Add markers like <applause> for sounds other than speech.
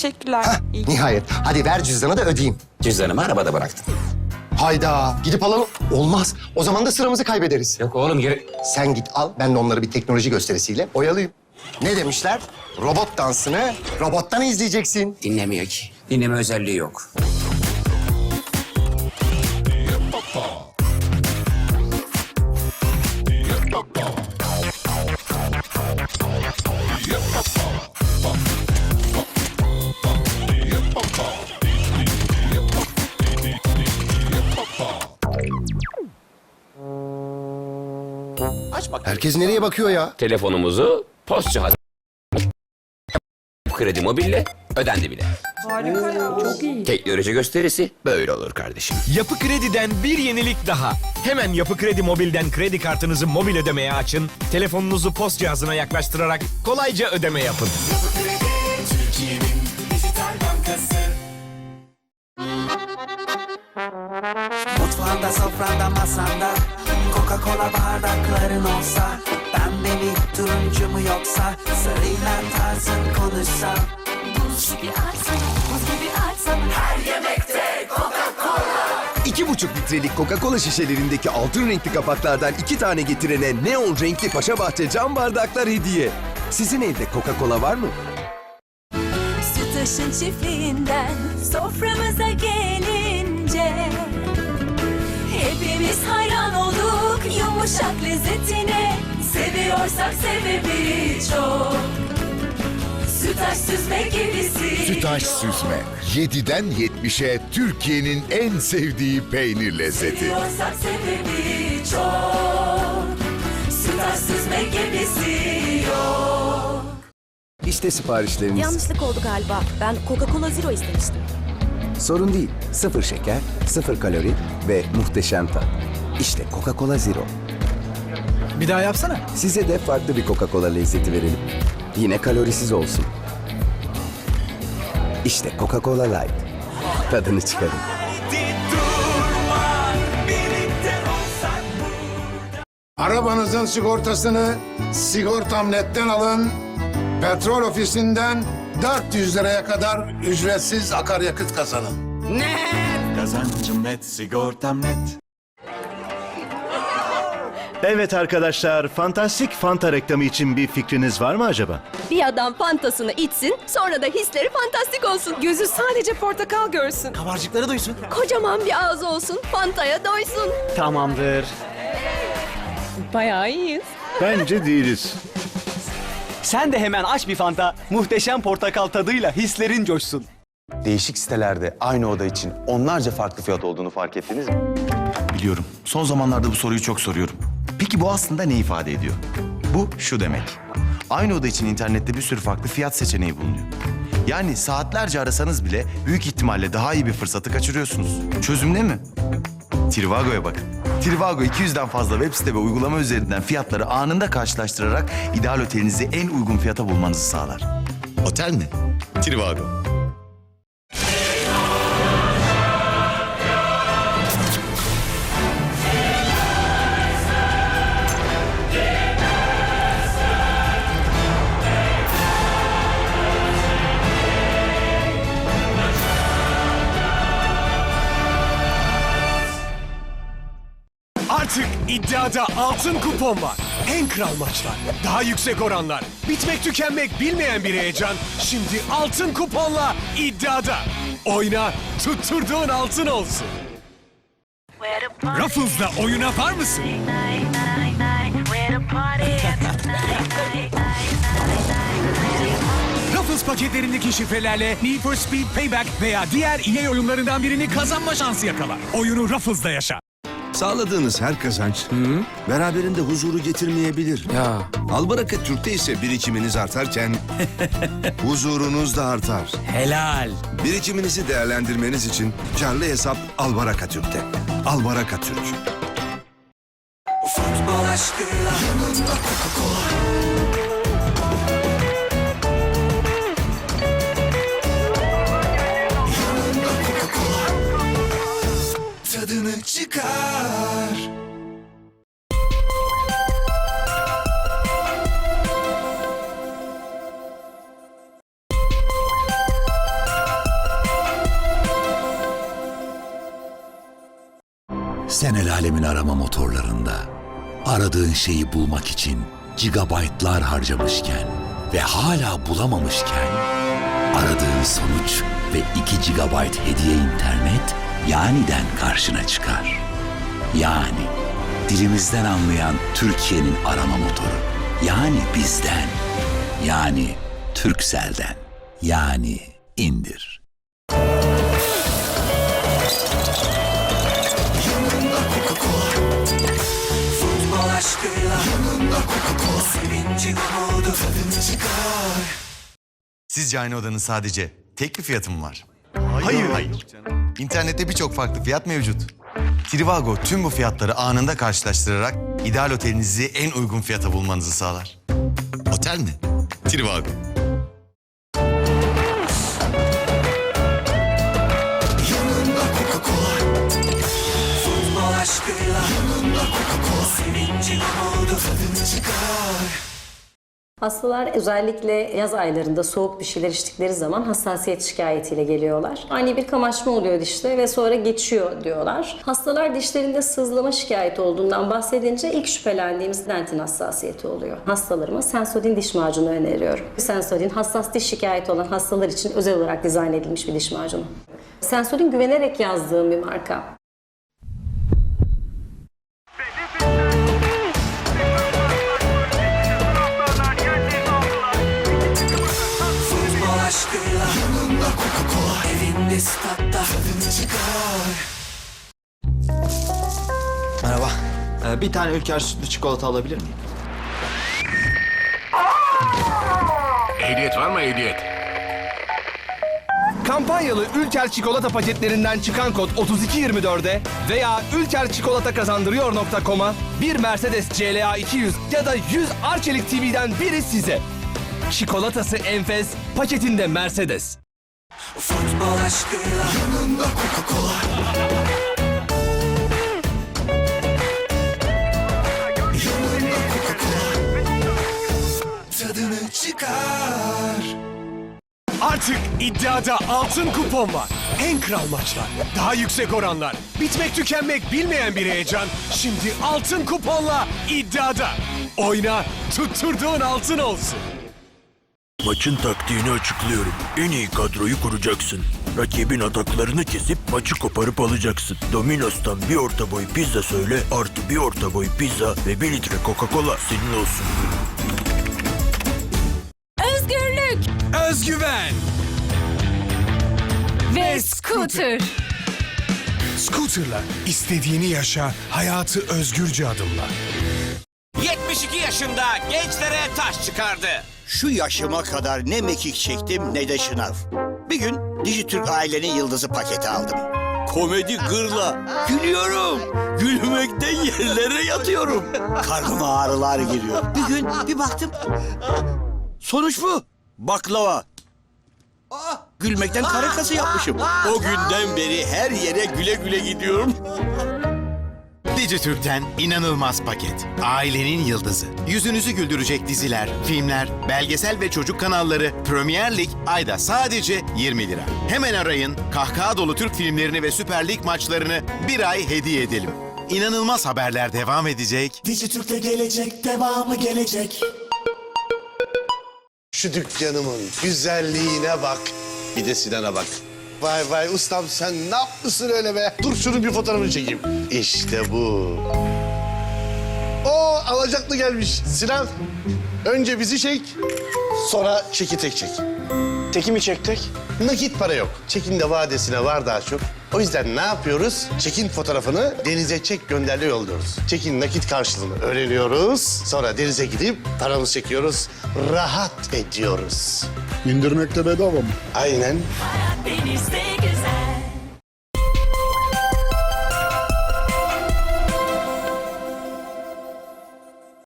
teşekkürler. Hah, İyi nihayet. Hadi ver cüzdanı da ödeyeyim. Cüzdanımı arabada bıraktım. Hayda. Gidip alalım. Olmaz. O zaman da sıramızı kaybederiz. Yok oğlum geri... Sen git al. Ben de onları bir teknoloji gösterisiyle oyalayayım. Ne demişler? Robot dansını robottan izleyeceksin. Dinlemiyor ki. Dinleme özelliği yok. Herkes nereye bakıyor ya? Telefonumuzu post cihazı kredi mobille ödendi bile. Harika ya. Çok iyi. Teknoloji gösterisi böyle olur kardeşim. Yapı Kredi'den bir yenilik daha. Hemen Yapı Kredi Mobil'den kredi kartınızı mobil ödemeye açın. Telefonunuzu post cihazına yaklaştırarak kolayca ödeme yapın. Mutfağında sofranda masanda Coca-Cola bardakların olsa Pembe mi turuncu mu yoksa Sarıyla tarzın konuşsa Buz gibi aksana, buz gibi aksana Her yemekte İki buçuk litrelik Coca-Cola şişelerindeki altın renkli kapaklardan iki tane getirene neon renkli Paşabahçe cam bardaklar hediye. Sizin evde Coca-Cola var mı? Sütaş'ın çiftliğinden soframıza gelince Hepimiz hayran yumuşak lezzetine Seviyorsak sebebi çok Sütaş süzme gibisi Sütaş süzme. 7'den 70'e Türkiye'nin en sevdiği peynir lezzeti. Seviyorsak sebebi çok Sütaş süzme gibisi yok İşte siparişleriniz. Yanlışlık oldu galiba. Ben Coca-Cola Zero istemiştim. Sorun değil. Sıfır şeker, sıfır kalori ve muhteşem tat. İşte Coca-Cola Zero. Bir daha yapsana. Size de farklı bir Coca-Cola lezzeti verelim. Yine kalorisiz olsun. İşte Coca-Cola Light. Tadını çıkarın. Arabanızın sigortasını Sigortam.net'ten alın. Petrol ofisinden 400 liraya kadar ücretsiz akaryakıt kazanın. Kazancım net sigortam net Evet arkadaşlar, Fantastik Fanta reklamı için bir fikriniz var mı acaba? Bir adam fantasını içsin, sonra da hisleri fantastik olsun. Gözü sadece portakal görsün. Kabarcıkları duysun Kocaman bir ağzı olsun, fantaya doysun. Tamamdır. Bayağı iyiyiz. Bence değiliz. Sen de hemen aç bir fanta. Muhteşem portakal tadıyla hislerin coşsun. Değişik sitelerde aynı oda için onlarca farklı fiyat olduğunu fark ettiniz mi? Biliyorum. Son zamanlarda bu soruyu çok soruyorum. Peki bu aslında ne ifade ediyor? Bu şu demek. Aynı oda için internette bir sürü farklı fiyat seçeneği bulunuyor. Yani saatlerce arasanız bile büyük ihtimalle daha iyi bir fırsatı kaçırıyorsunuz. Çözüm ne mi? Trivago'ya bakın. Trivago 200'den fazla web site ve uygulama üzerinden fiyatları anında karşılaştırarak ideal otelinizi en uygun fiyata bulmanızı sağlar. Otel mi? Trivago. Artık iddiada altın kupon var. En kral maçlar, daha yüksek oranlar, bitmek tükenmek bilmeyen bir heyecan. Şimdi altın kuponla iddiada. Oyna, tutturduğun altın olsun. Ruffles'la oyuna var mısın? <laughs> Ruffles paketlerindeki şifrelerle Need for Speed Payback veya diğer EA oyunlarından birini kazanma şansı yakala. Oyunu Ruffles'da yaşa. Sağladığınız her kazanç beraberinde huzuru getirmeyebilir. Ya Albaraka Türk'te ise birikiminiz artarken <laughs> huzurunuz da artar. Helal. Birikiminizi değerlendirmeniz için karlı hesap Albaraka Türk'te. Albaraka Türk. Futbol aşkıyla Yanında Coca-Cola Yanında Coca-Cola Tadını çıkar Sen el alemin arama motorlarında aradığın şeyi bulmak için gigabaytlar harcamışken ve hala bulamamışken aradığın sonuç ve 2 GB hediye internet yaniden karşına çıkar. Yani dilimizden anlayan Türkiye'nin arama motoru. Yani bizden. Yani Türksel'den. Yani indir. Sevinci umudu tadını çıkar Sizce aynı odanın sadece tek bir fiyatı mı var? Hayır. Hayır. İnternette birçok farklı fiyat mevcut. Trivago tüm bu fiyatları anında karşılaştırarak ideal otelinizi en uygun fiyata bulmanızı sağlar. Otel mi? Trivago. Yanında Coca-Cola Futbol aşkıyla yanında Coca-Cola Sevinci umudu tadını çıkar Hastalar özellikle yaz aylarında soğuk bir şeyler içtikleri zaman hassasiyet şikayetiyle geliyorlar. Ani bir kamaşma oluyor dişte ve sonra geçiyor diyorlar. Hastalar dişlerinde sızlama şikayeti olduğundan bahsedince ilk şüphelendiğimiz dentin hassasiyeti oluyor. Hastalarıma Sensodyne diş macunu öneriyorum. Sensodyne hassas diş şikayeti olan hastalar için özel olarak dizayn edilmiş bir diş macunu. Sensodyne güvenerek yazdığım bir marka. Statta tadını çıkar Merhaba. Ee, bir tane ülker sütlü çikolata alabilir miyim? Ehliyet var mı ehliyet? Kampanyalı Ülker çikolata paketlerinden çıkan kod 3224'e veya Ülker çikolata kazandırıyor.com'a bir Mercedes CLA 200 ya da 100 Arçelik TV'den biri size. Çikolatası enfes, paketinde Mercedes. Futbol aşkıyla yanında Coca-Cola Yanında Coca-Cola Tadını çıkar Artık iddiada altın kupon var. En kral maçlar, daha yüksek oranlar, bitmek tükenmek bilmeyen bir heyecan. Şimdi altın kuponla iddiada. Oyna, tutturduğun altın olsun. Maçın taktiğini açıklıyorum. En iyi kadroyu kuracaksın. Rakibin ataklarını kesip maçı koparıp alacaksın. Domino's'tan bir orta boy pizza söyle, artı bir orta boy pizza ve bir litre Coca-Cola senin olsun. Özgürlük Özgüven. ve scooter. Scooter'la istediğini yaşa, hayatı özgürce adımla. 72 yaşında gençlere taş çıkardı. Şu yaşıma kadar ne mekik çektim ne de şınav. Bir gün Dijitürk ailenin yıldızı paketi aldım. Komedi gırla. Gülüyorum. Gülmekten yerlere yatıyorum. Karnıma ağrılar giriyor. Bir gün bir baktım. Sonuç bu. Baklava. Gülmekten kara kası yapmışım. O günden beri her yere güle güle gidiyorum. Dijitürk'ten inanılmaz paket. Ailenin yıldızı. Yüzünüzü güldürecek diziler, filmler, belgesel ve çocuk kanalları Premier Lig ayda sadece 20 lira. Hemen arayın, kahkaha dolu Türk filmlerini ve Süper Lig maçlarını bir ay hediye edelim. İnanılmaz haberler devam edecek. Dijitürk'te gelecek, devamı gelecek. Şu dükkanımın güzelliğine bak. Bir de Sinan'a bak. Vay vay ustam sen ne yapmışsın öyle be? Dur şunun bir fotoğrafını çekeyim. İşte bu. O alacaklı gelmiş. Sinan önce bizi çek. Sonra çeki tek çek. Teki mi çektik? Nakit para yok. Çekin de vadesine var daha çok. O yüzden ne yapıyoruz? Çekin fotoğrafını denize çek gönderle yolluyoruz. Çekin nakit karşılığını öğreniyoruz. Sonra denize gidip paramızı çekiyoruz. Rahat ediyoruz. İndirmekte bedava mı? Aynen. Denizde